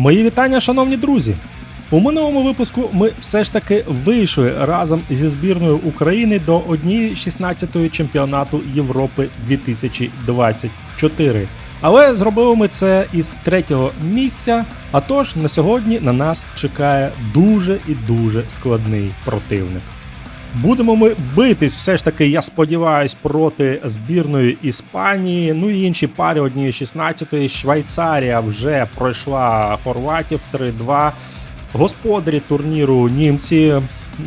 Мої вітання, шановні друзі! У минулому випуску ми все ж таки вийшли разом зі збірною України до однієї 16-ї чемпіонату Європи 2024. Але зробили ми це із третього місця. А тож на сьогодні на нас чекає дуже і дуже складний противник. Будемо ми битись все ж таки, я сподіваюсь, проти збірної Іспанії. Ну і інші пари однієї 16-ї. Швейцарія вже пройшла Хорватів 3-2. Господарі турніру німці.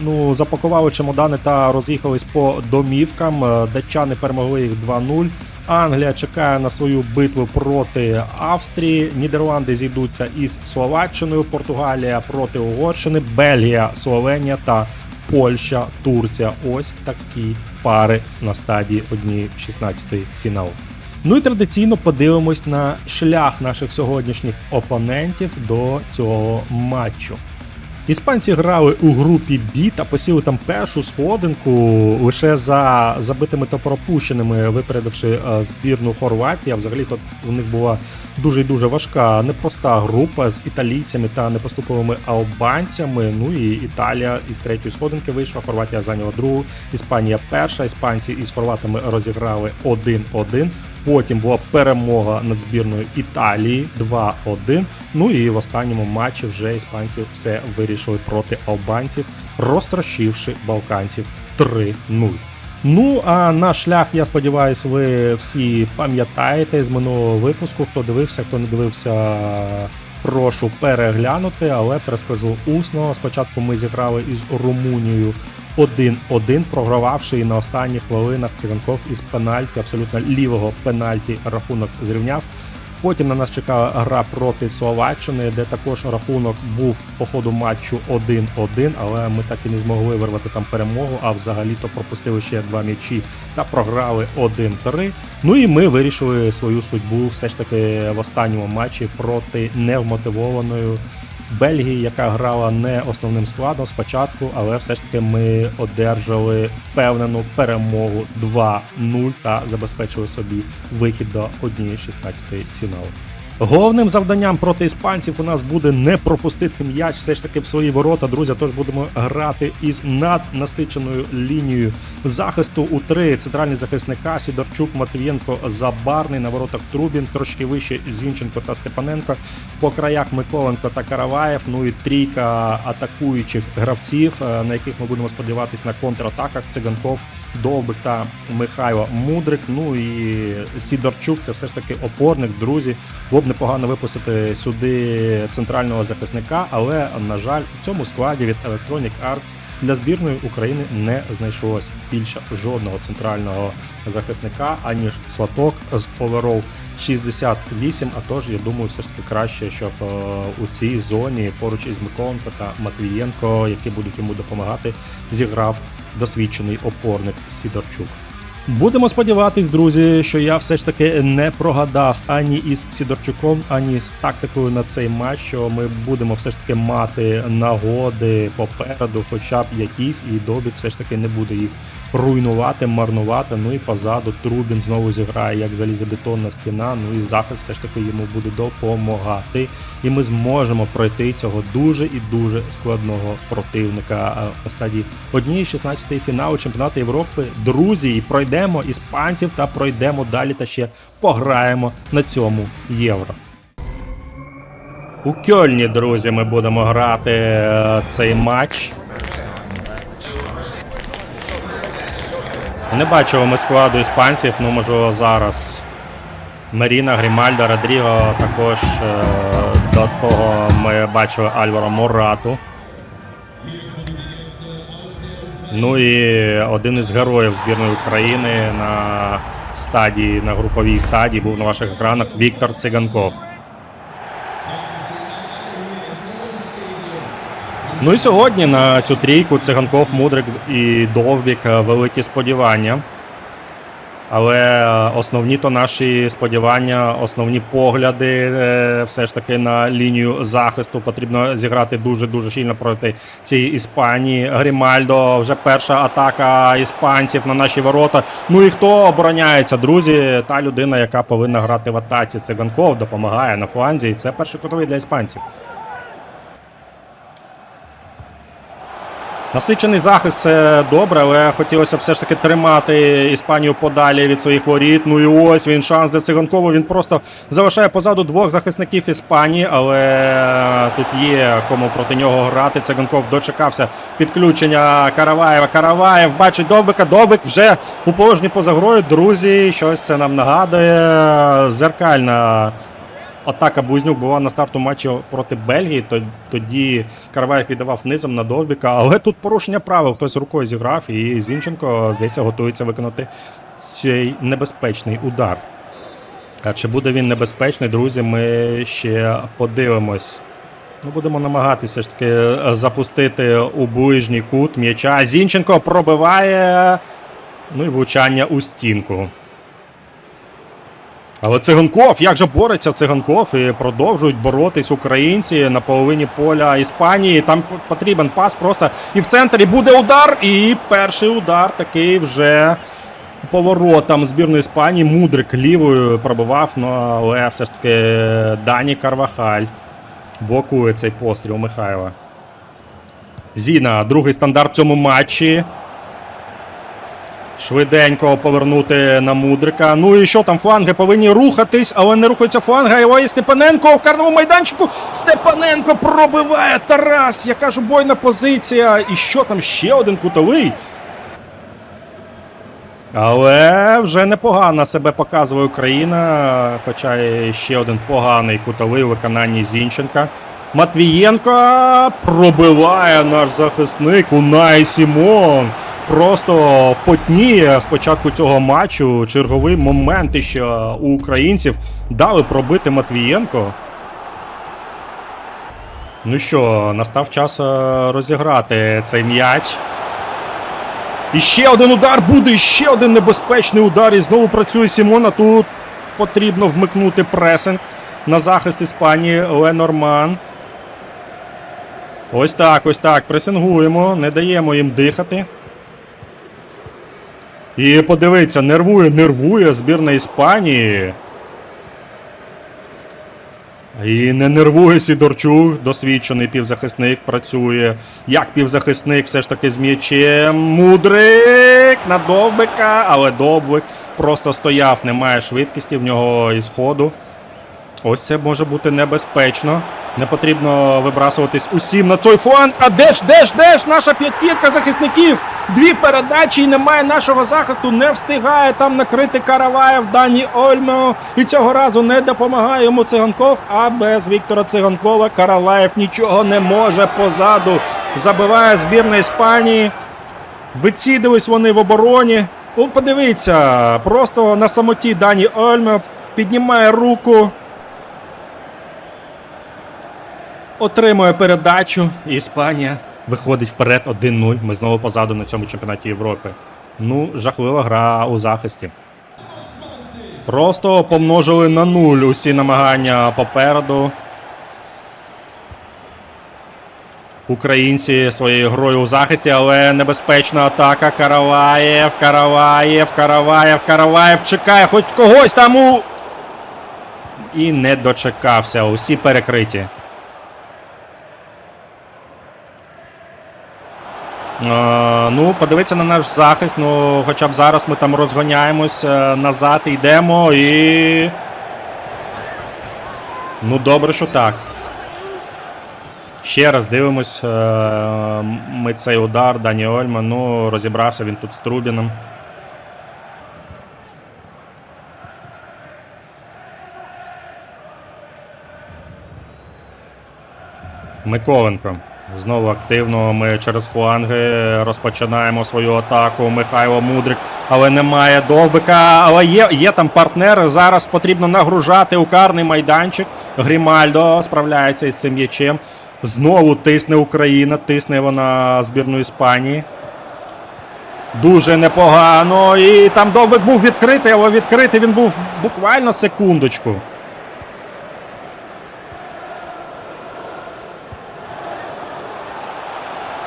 Ну, запакували чемодани та роз'їхались по домівкам. Датчани перемогли їх 2-0. Англія чекає на свою битву проти Австрії. Нідерланди зійдуться із Словаччиною. Португалія проти Угорщини, Бельгія, Словенія та Польща, Турція. Ось такі пари на стадії однієї 16-ї фіналу. Ну і традиційно подивимось на шлях наших сьогоднішніх опонентів до цього матчу. Іспанці грали у групі Бі та посіли там першу сходинку лише за забитими та пропущеними, випередивши е, збірну Хорватії. А взагалі то у них була дуже і дуже важка, непроста група з італійцями та непоступовими албанцями. Ну і Італія із третьої сходинки вийшла. Хорватія зайняла другу, Іспанія перша. Іспанці із хорватами розіграли 1-1. Потім була перемога над збірною Італії 2-1. Ну і в останньому матчі вже іспанці все вирішили проти албанців, розтрощивши балканців 3-0. Ну а наш шлях, я сподіваюся, ви всі пам'ятаєте з минулого випуску. Хто дивився, хто не дивився, прошу переглянути, але перескажу усно. Спочатку ми зіграли із Румунією 1-1, програвавши і на останніх хвилинах циганков із пенальті, абсолютно лівого пенальті рахунок зрівняв. Потім на нас чекала гра проти Словаччини, де також рахунок був по ходу матчу 1-1, але ми так і не змогли вирвати там перемогу, а взагалі-то пропустили ще два м'ячі та програли 1-3. Ну і ми вирішили свою судьбу все ж таки в останньому матчі проти невмотивованої Бельгії, яка грала не основним складом спочатку, але все ж таки ми одержали впевнену перемогу 2-0 та забезпечили собі вихід до однієї 16-ї фіналу. Головним завданням проти іспанців у нас буде не пропустити м'яч все ж таки в свої ворота. Друзі, тож будемо грати із наднасиченою лінією захисту у три центральні захисника Сідорчук, Матвієнко, Забарний на воротах Трубін, трошки вище Зінченко та Степаненко. По краях Миколенко та Караваєв. Ну і трійка атакуючих гравців, е, на яких ми будемо сподіватись на контратаках. Циганков, Довбик та Михайло Мудрик. Ну і Сідорчук це все ж таки опорник, друзі. Було б непогано випустити сюди центрального захисника, але на жаль, у цьому складі від Electronic Arts для збірної України не знайшлось більше жодного центрального захисника, аніж сваток з оверол 68. А тож я думаю, все ж таки краще, щоб е, у цій зоні поруч із Миколенко та Матвієнко, які будуть йому допомагати, зіграв досвідчений опорник Сідорчук. Будемо сподіватись, друзі, що я все ж таки не прогадав ані із Сідорчуком, ані з тактикою на цей матч. Що ми будемо все ж таки мати нагоди попереду, хоча б якісь, і Добік все ж таки не буде їх руйнувати, марнувати. Ну і позаду Трубін знову зіграє як залізобетонна стіна. Ну і захист все ж таки йому буде допомагати. І ми зможемо пройти цього дуже і дуже складного противника на стадії однієї 16-ї фіналу чемпіонату Європи. Друзі, і пройдемо іспанців та пройдемо далі та ще пограємо на цьому євро. У Кьольні, друзі, ми будемо грати е, цей матч. Не бачимо ми складу іспанців, ну можливо зараз. Маріна, Грімальдо, Родріго, також е, до того ми бачили Альваро Морату. Ну і один із героїв збірної України на стадії, на груповій стадії був на ваших екранах Віктор Циганков. Ну і сьогодні на цю трійку Циганков, Мудрик і Довбік е, великі сподівання. Але е, основні то наші сподівання, основні погляди, е, все ж таки на лінію захисту потрібно зіграти дуже дуже щільно проти цієї Іспанії. Грімальдо, вже перша атака іспанців на наші ворота. Ну і хто обороняється, друзі? Та людина, яка повинна грати в атаці. Циганков допомагає на фланзі. І це перший кутовий для іспанців. Насичений захист це добре, але хотілося все ж таки тримати Іспанію подалі від своїх воріт. Ну і ось він шанс для циганкову. Він просто залишає позаду двох захисників Іспанії, але тут є кому проти нього грати. Циганков дочекався підключення Караваєва. Караваєв бачить Довбика. Довбик вже у положенні поза грою. Друзі, щось це нам нагадує. Зеркальна Атака Бузнюк була на старту матчу проти Бельгії. то- Тоді Караваєв віддавав низом на Довбіка. Але тут порушення правил. Хтось рукою зіграв, і Зінченко, здається, готується виконати цей небезпечний удар. А чи буде він небезпечний, друзі, ми ще подивимось. Ну, будемо намагатися ж таки е, запустити у ближній кут м'яча. Зінченко пробиває. Ну і влучання у стінку. Але Циганков, як же бореться Циганков і продовжують боротись українці на половині поля Іспанії. Там потрібен пас просто і в центрі буде удар. І перший удар такий вже поворотом збірної Іспанії. Мудрик лівою пробивав, ну але все ж таки Дані Карвахаль блокує цей постріл Михайла. Зіна, другий стандарт в цьому матчі. Швиденько повернути на Мудрика. Ну і що там, фланги повинні рухатись, але не рухаються фланги. Його і Степаненко в карному майданчику. Степаненко пробиває Тарас. Яка ж бойна позиція. І що там ще один кутовий? Але вже непогано себе показує Україна, хоча ще один поганий кутовий у виконанні Зінченка. Матвієнко пробиває наш захисник Унай Сімон. Просто потніє з початку цього матчу. Черговий момент ще у українців дали пробити Матвієнко. Ну що, настав час е, розіграти цей м'яч. І ще один удар буде, і ще один небезпечний удар. І знову працює Сімона. Тут потрібно вмикнути пресинг на захист Іспанії Ленорман. Ось так, ось так. Пресингуємо, не даємо їм дихати. І подивіться, нервує, нервує збірна Іспанії. І не нервує Сідорчук, досвідчений півзахисник, працює як півзахисник, все ж таки з м'ячем. Мудрик на Довбика, але Довбик просто стояв, немає швидкості в нього із ходу. Ось це може бути небезпечно. Не потрібно вибрасуватись усім на той фланг. А де ж, де ж, де ж наша п'ятірка захисників? Дві передачі і немає нашого захисту. Не встигає там накрити Караваєв Дані Ольмео. І цього разу не допомагає йому циганков. А без Віктора Циганкова Караваєв нічого не може позаду. Забиває збірна Іспанії. Вицідились вони в обороні. Ну, подивіться, просто на самоті Дані Ольмео піднімає руку. Отримує передачу. І Іспанія виходить вперед 1-0. Ми знову позаду на цьому чемпіонаті Європи. Ну, жахлива гра у захисті. Просто помножили на нуль усі намагання попереду. Українці своєю грою у захисті, але небезпечна атака. Караваєв, Караваєв, Караваєв, Караваєв чекає хоч когось там у. І не дочекався. Усі перекриті. Ну, подивитися на наш захист. Ну, хоча б зараз ми там розгоняємось е, назад, йдемо і. Ну, добре, що так. Ще раз дивимось. е, Ми цей удар, Дані Ольма. Ну, розібрався він тут з Трубіном. Миколенко. Знову активно ми через фланги розпочинаємо свою атаку. Михайло Мудрик, але немає довбика. Але є, є там партнер. Зараз потрібно нагружати укарний майданчик. Грімальдо справляється із цим м'ячем. Знову тисне Україна, тисне вона збірну Іспанії. Дуже непогано. І там довбик був відкритий, але відкритий він був буквально секундочку.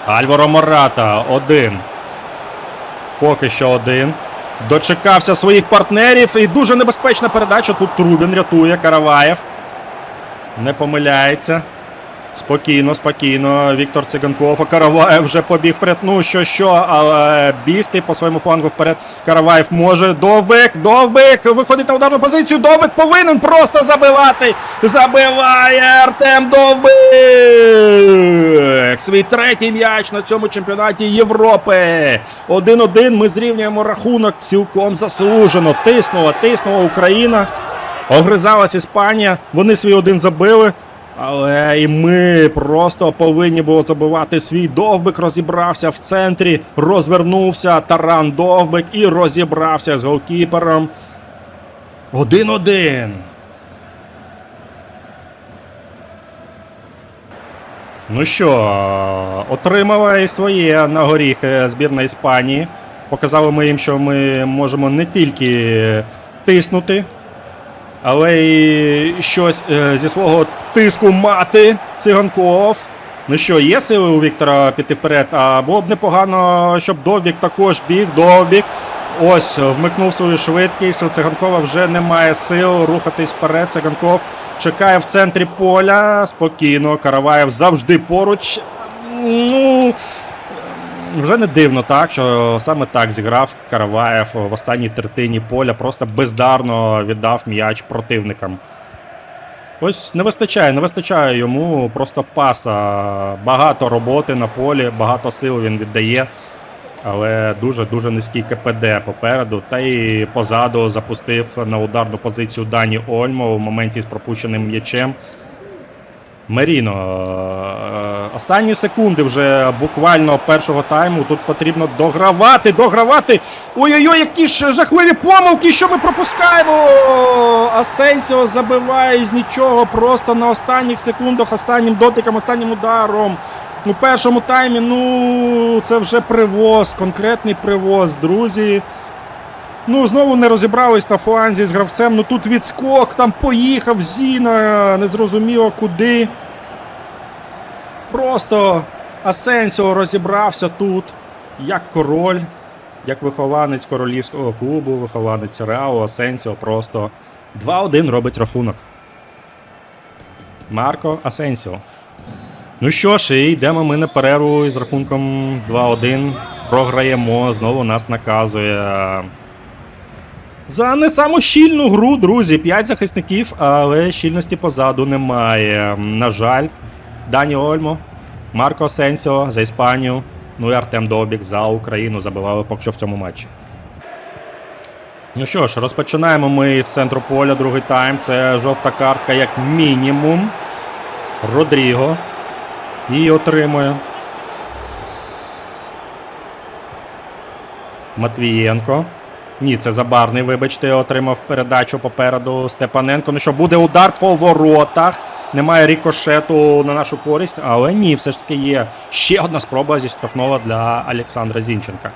Альваро Мората один. Поки що один. Дочекався своїх партнерів. І дуже небезпечна передача. Тут Трубін рятує Караваєв. Не помиляється. Спокійно, спокійно. Віктор Циганков. Караваєв вже побіг вперед. Ну що, що, але бігти по своєму флангу вперед. Караваєв може. Довбик, довбик. Виходить на ударну позицію. Довбик повинен просто забивати. Забиває Артем Довбик. Свій третій м'яч на цьому чемпіонаті Європи. 1-1. Ми зрівнюємо рахунок цілком заслужено. Тиснула, тиснула Україна. Огризалась Іспанія. Вони свій один забили. Але і ми просто повинні було забивати свій довбик. Розібрався в центрі, розвернувся Таран Довбик і розібрався з голкіпером. Один-один. Ну що, отримала і своє на горіхи збірна Іспанії. Показали ми їм, що ми можемо не тільки тиснути, але й щось е, зі свого тиску мати циганков. Ну що, є сили у Віктора піти вперед, а було б непогано, щоб Довбік також біг, Довбік. Ось вмикнув свою швидкість. У Циганкова вже немає сил рухатись вперед. Циганков чекає в центрі поля. Спокійно. Караваєв завжди поруч. Ну. Вже не дивно так, що саме так зіграв Караваєв в останній третині поля, просто бездарно віддав м'яч противникам. Ось не вистачає, не вистачає йому просто паса. Багато роботи на полі, багато сил він віддає. Але дуже-дуже низький КПД попереду. Та й позаду запустив на ударну позицію Дані Ольмо в моменті з пропущеним м'ячем. Меріно. Останні секунди вже буквально першого тайму. Тут потрібно догравати, догравати. Ой-ой-ой, які ж жахливі помилки, що ми пропускаємо. Асенсіо забиває з нічого. Просто на останніх секундах, останнім дотиком, останнім ударом. У першому таймі, ну, це вже привоз, конкретний привоз, друзі. Ну, знову не розібрались на фланзі з гравцем. Ну тут відскок, там поїхав Зіна, незрозуміло куди. Просто Асенсіо розібрався тут як король, як вихованець королівського клубу, вихованець Реалу, Асенсіо просто 2-1 робить рахунок. Марко Асенсіо. Ну що ж, і йдемо ми на перерву із рахунком 2-1. Програємо, знову нас наказує. За не саму щільну гру, друзі. 5 захисників, але щільності позаду немає. На жаль, Дані Ольмо, Марко Сенсіо за Іспанію. Ну і Артем Добік за Україну забивали поки що в цьому матчі. Ну що ж, розпочинаємо ми з центру поля другий тайм. Це жовта картка як мінімум. Родріго. Її отримує. Матвієнко. Ні, це забарний, вибачте, отримав передачу попереду Степаненко. Ну що, буде удар по воротах. Немає рікошету на нашу користь, але ні, все ж таки є ще одна спроба зі штрафного для Олександра Зінченка.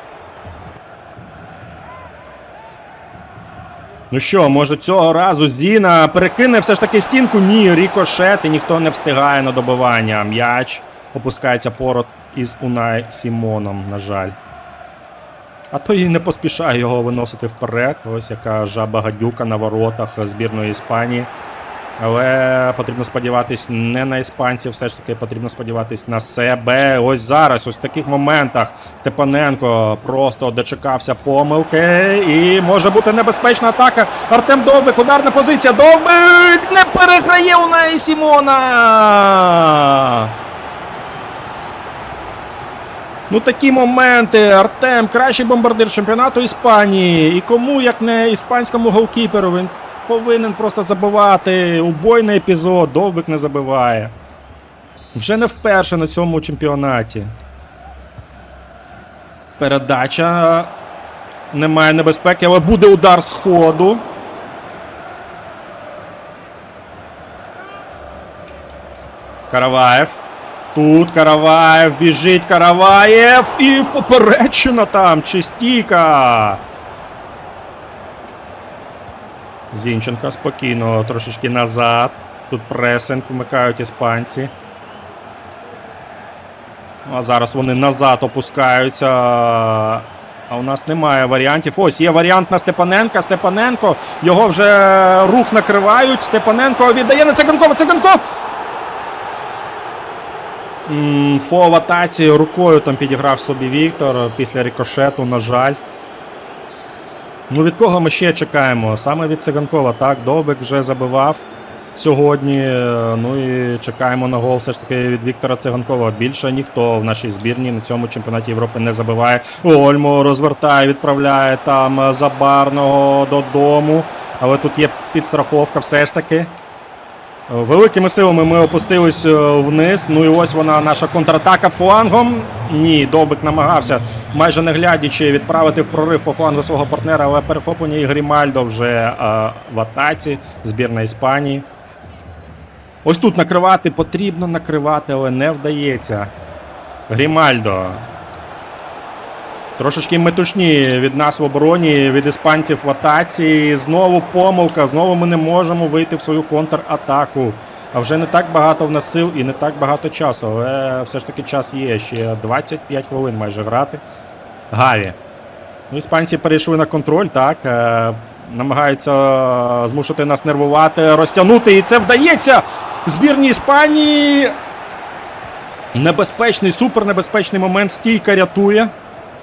Ну що, може цього разу Зіна перекине все ж таки стінку? Ні, рікошет і ніхто не встигає на добивання. М'яч опускається поряд із Унай Сімоном, на жаль. А то і не поспішає його виносити вперед. Ось яка жаба гадюка на воротах збірної Іспанії. Але потрібно сподіватись не на іспанців, все ж таки потрібно сподіватись на себе. Ось зараз, ось в таких моментах Степаненко просто дочекався помилки. І може бути небезпечна атака. Артем Довбик, ударна позиція. Довбик не переграє у неї Сімона. Ну такі моменти. Артем кращий бомбардир чемпіонату Іспанії. І кому, як не іспанському голкіперу, він повинен просто забивати. Убойний епізод, довбик не забиває. Вже не вперше на цьому чемпіонаті. Передача. Немає небезпеки, але буде удар з ходу. Караваєв. Тут Караваєв, біжить Караваєв і поперечина там, чистіка. Зінченко спокійно, трошечки назад. Тут пресинг вмикають іспанці. Ну, А зараз вони назад опускаються. А у нас немає варіантів. Ось є варіант на Степаненка. Степаненко. Його вже рух накривають. Степаненко віддає на Циганкова. Циганков! М, Фо в атаці рукою там підіграв собі Віктор після рикошету, на жаль. Ну, від кого ми ще чекаємо? Саме від Циганкова, так. Довбик вже забивав сьогодні. е, Ну і чекаємо на гол все ж таки від Віктора Циганкова. Більше ніхто в нашій збірні на цьому чемпіонаті Європи не забиває. Ольмо розвертає, відправляє там е, Забарного додому. Але тут є підстраховка все ж таки. Великими силами ми опустились е, вниз. Ну і ось вона, наша контратака флангом. Ні, Довбик намагався, майже не глядячи, відправити в прорив по флангу свого партнера, але перехоплення і Грімальдо вже е, в атаці, збірна Іспанії. Ось тут накривати потрібно накривати, але не вдається. Грімальдо. Трошечки метушні від нас в обороні, від іспанців в атаці. Знову помилка. Знову ми не можемо вийти в свою контратаку. А вже не так багато в нас сил і не так багато часу. Але все ж таки час є. Ще 25 хвилин майже грати. Гаві. Ну, іспанці перейшли на контроль, так. Е, намагаються змусити нас нервувати, розтягнути. І це вдається! Збірні Іспанії. Небезпечний, супернебезпечний момент. Стійка рятує.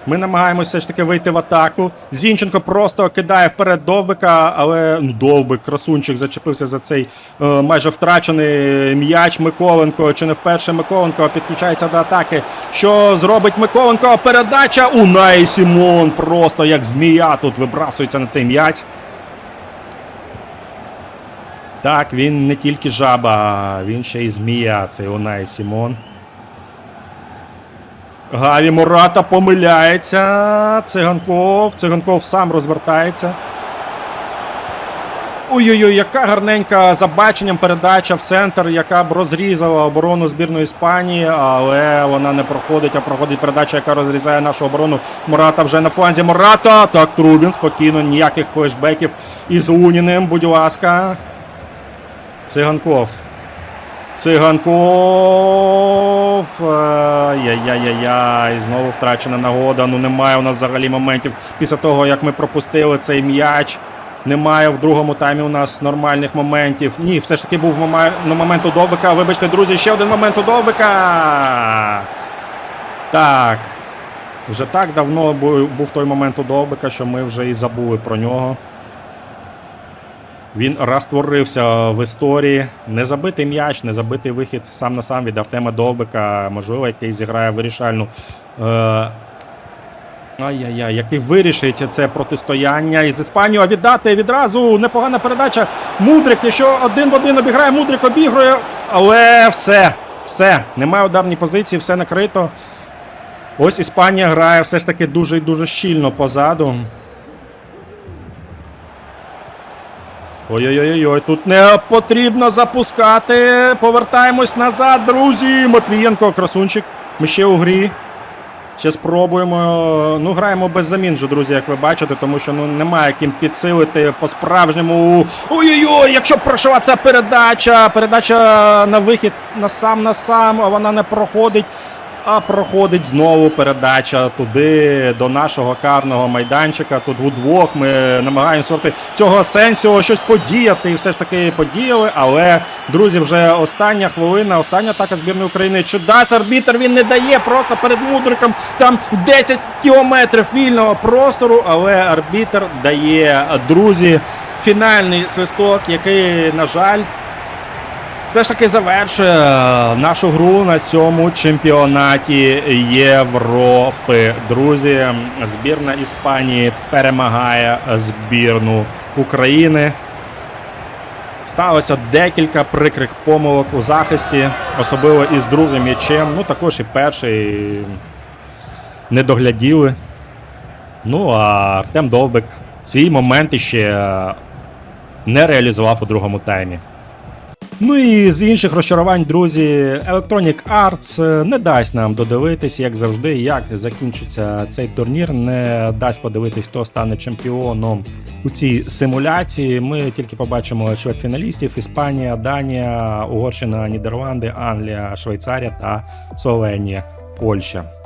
Ми намагаємося ж таки вийти в атаку. Зінченко просто кидає вперед довбика, але ну, довбик, красунчик, зачепився за цей е, майже втрачений м'яч. Миколенко. Чи не вперше Миколенко підключається до атаки. Що зробить Миколенко? Передача Унай Сімон. Просто як змія тут вибрасується на цей м'яч. Так, він не тільки жаба, він ще й змія, цей Унай Сімон. Гаві Мурата помиляється. Циганков. Циганков сам розвертається. Ой-ой-ой, яка гарненька за баченням передача в центр, яка б розрізала оборону збірної Іспанії, але вона не проходить, а проходить передача, яка розрізає нашу оборону. Мурата вже на фланзі. Мурата! Так, Трубін, спокійно, ніяких флешбеків із Уніним, будь ласка. Циганков. Циганков. Яй-яй-яй-яй. Знову втрачена нагода. Ну немає у нас взагалі моментів після того, як ми пропустили цей м'яч. Немає в другому таймі у нас нормальних моментів. Ні, все ж таки був на момент у Довбика. Вибачте, друзі, ще один момент у Довбика. Так. Вже так давно був той момент у Довбика, що ми вже і забули про нього. Він розтворився в історії. Не забитий м'яч, не забитий вихід сам на сам від Артема Довбика, можливо, який зіграє вирішальну. Е... Ай-яй-яй, який вирішить це протистояння із Іспанією. Віддати відразу непогана передача. Мудрик, якщо один в один обіграє, Мудрик обігрує. Але все, все. Немає ударній позиції, все накрито. Ось Іспанія грає все ж таки дуже і дуже щільно позаду. Ой-ой-ой, тут не потрібно запускати. Повертаємось назад, друзі. Матвієнко, красунчик. Ми ще у грі. Ще спробуємо. Ну, граємо без замін вже, друзі, як ви бачите, тому що ну немає ким підсилити по-справжньому. Ой-ой-ой, якщо б пройшла ця передача. Передача на вихід на сам на сам, а вона не проходить. А проходить знову передача туди, до нашого карного майданчика. Тут вдвох ми намагаємося проти цього сенсу щось подіяти. І все ж таки подіяли. Але, друзі, вже остання хвилина, остання атака збірної України. Чи дасть арбітр? Він не дає просто перед мудриком. Там 10 кілометрів вільного простору. Але арбітр дає друзі фінальний свисток, який, на жаль. Все ж таки завершує нашу гру на цьому чемпіонаті Європи. Друзі, збірна Іспанії перемагає збірну України. Сталося декілька прикрих помилок у захисті, особливо із другим м'ячем. Ну також і перший не догляділи. Ну а Артем Довбик свій момент ще не реалізував у другому таймі. Ну і з інших розчарувань, друзі, Electronic Arts е, не дасть нам додивитись, як завжди, як закінчиться цей турнір, не дасть подивитись, хто стане чемпіоном у цій симуляції. Ми тільки побачимо чвертьфіналістів: Іспанія, Данія, Угорщина, Нідерланди, Англія, Швейцарія та Словенія, Польща.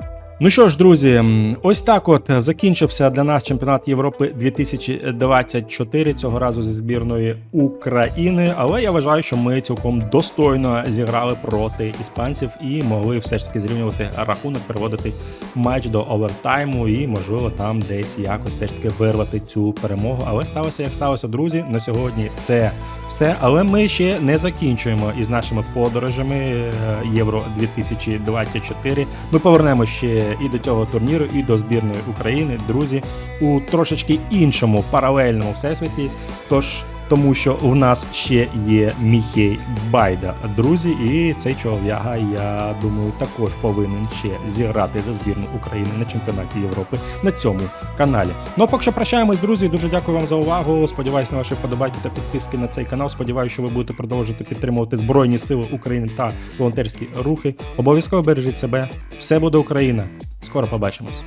Ну що ж, друзі, ось так от закінчився для нас чемпіонат Європи 2024 цього разу зі збірної України. Але я вважаю, що ми цілком достойно зіграли проти іспанців і могли все ж таки зрівнювати рахунок, переводити матч до овертайму і, можливо, там десь якось все ж таки вирвати цю перемогу. Але сталося, як сталося, друзі. На сьогодні це все. Але ми ще не закінчуємо із нашими подорожами е, Євро 2024. Ми повернемо ще і до цього турніру, і до збірної України, друзі, у трошечки іншому паралельному всесвіті. Тож. Тому що в нас ще є Міхей Байда, друзі, і цей чолов'яга, я думаю, також повинен ще зіграти за збірну України на чемпіонаті Європи на цьому каналі. Ну а поки що прощаємось, друзі. Дуже дякую вам за увагу. Сподіваюся на ваші вподобайки та підписки на цей канал. Сподіваюся, що ви будете продовжувати підтримувати Збройні Сили України та волонтерські рухи. Обов'язково бережіть себе. Все буде Україна. Скоро побачимось.